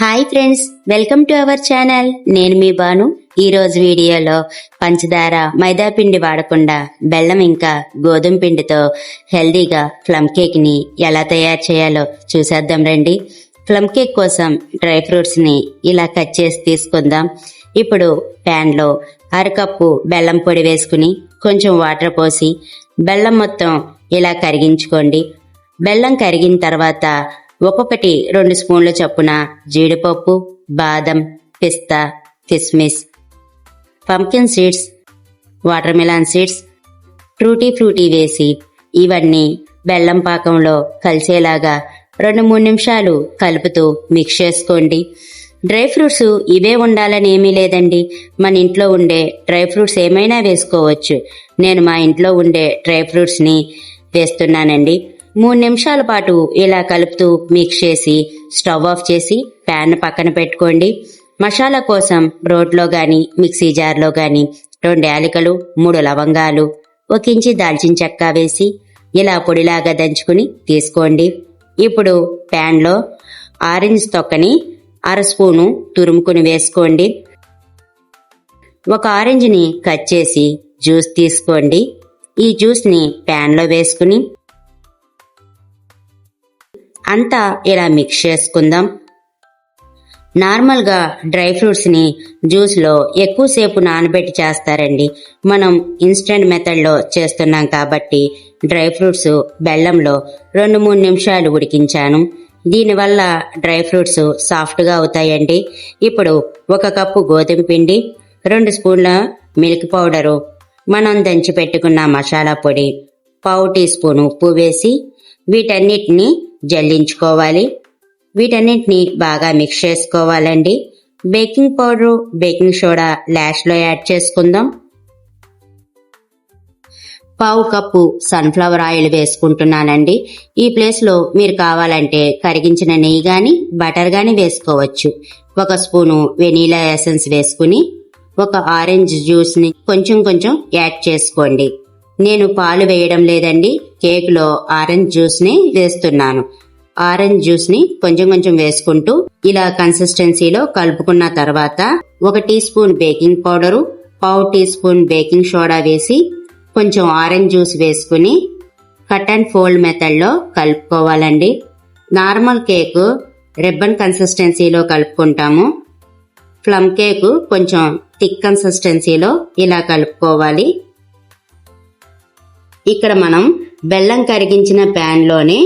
Hi friends welcome to our channel. నేను మీ బాను ఈ రోజు వీడియోలో పంచదార మైదా పిండి వాడకుండా బెల్లం ఇంకా గోధుమ పిండితో హెల్దీగా ప్లమ్ కేక్ని ఎలా తయారు చేయాలో చూసేద్దాం రండి. ప్లమ్ కేక్ కోసం డ్రై ఫ్రూట్స్ని ఇలా కట్ చేసి తీసుకుందాం. ఇప్పుడు ప్యాన్లో అరకప్పు బెల్లం పొడి వేసుకుని కొంచెం వాటర్ పోసి బెల్లం మొత్తం ఇలా కరిగించుకోండి. బెల్లం కరిగిన తర్వాత ఒక్కొక్కటి రెండు స్పూన్ల చొప్పున జీడిపప్పు బాదం పిస్తా కిస్మిస్ pumpkin seeds watermelon seeds fruity fruity వేసి ఇవన్నీ బెల్లం పాకంలో కలిసేలాగా రెండు మూడు నిమిషాలు కలుపుతూ మిక్స్ చేసుకోండి. డ్రై ఫ్రూట్స్ ఇవే ఉండాలని ఏమీ లేదండి. మన ఇంట్లో ఉండే డ్రై ఫ్రూట్స్ ఏమైనా వేసుకోవచ్చు. నేను మా ఇంట్లో ఉండే డ్రై ఫ్రూట్స్ని వేస్తున్నానండి. మూడు నిమిషాల పాటు ఇలా కలుపుతూ మిక్స్ చేసి స్టవ్ ఆఫ్ చేసి ప్యాన్ పక్కన పెట్టుకోండి. మసాలా కోసం రోట్లో గాని మిక్సీ జార్లో గాని రెండు యాలకులు మూడు లవంగాలు ఒక ఇంచి దాల్చిన చెక్క వేసి ఇలా పొడిలాగా దంచుకుని తీసుకోండి. ఇప్పుడు ప్యాన్లో ఆరెంజ్ తొక్కని అర స్పూను తురుముకుని వేసుకోండి. ఒక ఆరెంజ్ని కట్ చేసి జ్యూస్ తీసుకోండి. ఈ జ్యూస్ని ప్యాన్లో వేసుకుని అంతా ఇలా మిక్స్ చేసుకుందాం? నార్మల్గా డ్రై ఫ్రూట్స్ని జ్యూస్లో ఎక్కువసేపు నానబెట్టి చేస్తారండి. మనం ఇన్స్టెంట్ మెథడ్లో చేస్తున్నాం కాబట్టి డ్రై ఫ్రూట్స్ బెల్లంలో రెండు మూడు నిమిషాలు ఉడికించాను. దీనివల్ల డ్రై ఫ్రూట్స్ సాఫ్ట్గా అవుతాయండి. ఇప్పుడు ఒక కప్పు గోధుమ పిండి రెండు స్పూన్ల మిల్క్ పౌడరు మనం దంచి పెట్టుకున్న మసాలా పొడి పావు టీ స్పూన్ ఉప్పు వేసి వీటన్నిటిని జల్లించుకోవాలి. వీటన్నింటినీ బాగా మిక్స్ చేసుకోవాలండి. బేకింగ్ పౌడరు బేకింగ్ సోడా లాస్ట్లో యాడ్ చేసుకుందాం. పావు కప్పు సన్ఫ్లవర్ ఆయిల్ వేసుకుంటున్నానండి. ఈ ప్లేస్లో మీరు కావాలంటే కరిగించిన నెయ్యి కానీ బటర్ కానీ వేసుకోవచ్చు. ఒక స్పూను వెనీలా ఎసెన్స్ వేసుకుని ఒక ఆరెంజ్ జ్యూస్ని కొంచెం కొంచెం యాడ్ చేసుకోండి. నేను పాలు వేయడం లేదండి. కేక్లో ఆరెంజ్ జ్యూస్ని వేస్తున్నాను. ఆరెంజ్ జ్యూస్ని కొంచెం కొంచెం వేసుకుంటూ ఇలా కన్సిస్టెన్సీలో కలుపుకున్న తర్వాత ఒక టీ స్పూన్ బేకింగ్ పౌడరు పావు టీ స్పూన్ బేకింగ్ సోడా వేసి కొంచెం ఆరెంజ్ జ్యూస్ వేసుకుని కట్ అండ్ ఫోల్డ్ మెథడ్లో కలుపుకోవాలండి. నార్మల్ కేక్ రిబ్బన్ కన్సిస్టెన్సీలో కలుపుకుంటాము. ప్లమ్ కేక్ కొంచెం థిక్ కన్సిస్టెన్సీలో ఇలా కలుపుకోవాలి. ఇక్కడ మనం బెల్లం కరిగించిన ప్యాన్లోనే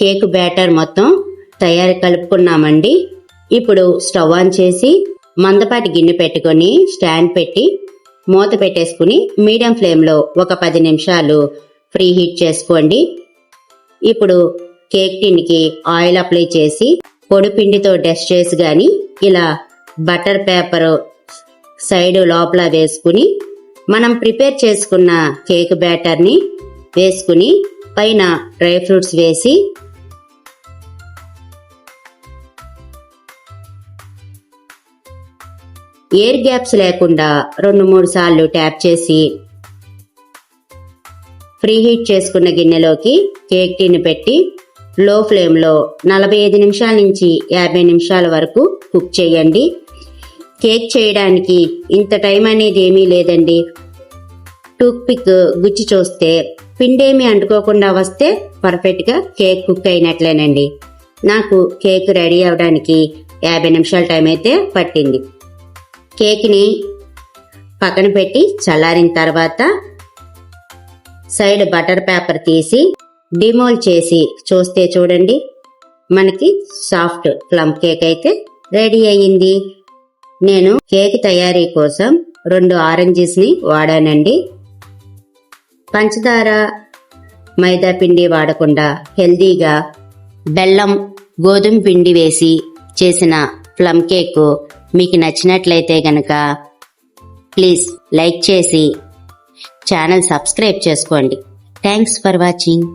కేక్ బ్యాటర్ మొత్తం తయారు కలుపుకున్నామండి. ఇప్పుడు స్టవ్ ఆన్ చేసి మందపాటి గిన్నె పెట్టుకొని స్టాండ్ పెట్టి మూత పెట్టేసుకుని మీడియం ఫ్లేమ్లో ఒక పది నిమిషాలు ఫ్రీ హీట్ చేసుకోండి. ఇప్పుడు కేక్ టిన్కి ఆయిల్ అప్లై చేసి పొడి పిండితో డస్ట్ చేసి కానీ ఇలా బటర్ పేపర్ సైడ్ లోపల వేసుకుని మనం ప్రిపేర్ చేసుకున్న కేక్ బ్యాటర్ని వేసుకుని పైన డ్రై ఫ్రూట్స్ వేసి ఎయిర్ గ్యాప్స్ లేకుండా రెండు మూడు సార్లు ట్యాప్ చేసి ప్రీ హీట్ చేసుకున్న గిన్నెలోకి కేక్ టీని పెట్టి లో ఫ్లేమ్లో నలభై ఐదు నిమిషాల నుంచి యాభై నిమిషాల వరకు కుక్ చేయండి. కేక్ చేయడానికి ఇంత టైం అనేది ఏమీ లేదండి. టూత్ పిక్ గుచ్చి చూస్తే పిండేమి అంటుకోకుండా వస్తే పర్ఫెక్ట్గా కేక్ కుక్ అయినట్లేనండి. నాకు కేక్ రెడీ అవడానికి యాభై నిమిషాల టైం అయితే పట్టింది. కేక్ని పక్కన పెట్టి చల్లారిన తర్వాత సైడ్ బటర్ పేపర్ తీసి డిమోల్ చేసి చూస్తే చూడండి మనకి సాఫ్ట్ ప్లమ్ కేక్ అయితే రెడీ అయ్యింది. నేను కేక్ తయారీ కోసం రెండు ఆరెంజెస్ని వాడానండి. పంచదార మైదా పిండి వాడకుండా హెల్దీగా బెల్లం గోధుమ పిండి వేసి చేసిన ప్లమ్ కేక్ మీకు నచ్చినట్లయితే గనక ప్లీజ్ లైక్ చేసి ఛానల్ సబ్స్క్రైబ్ చేసుకోండి. Thanks for watching.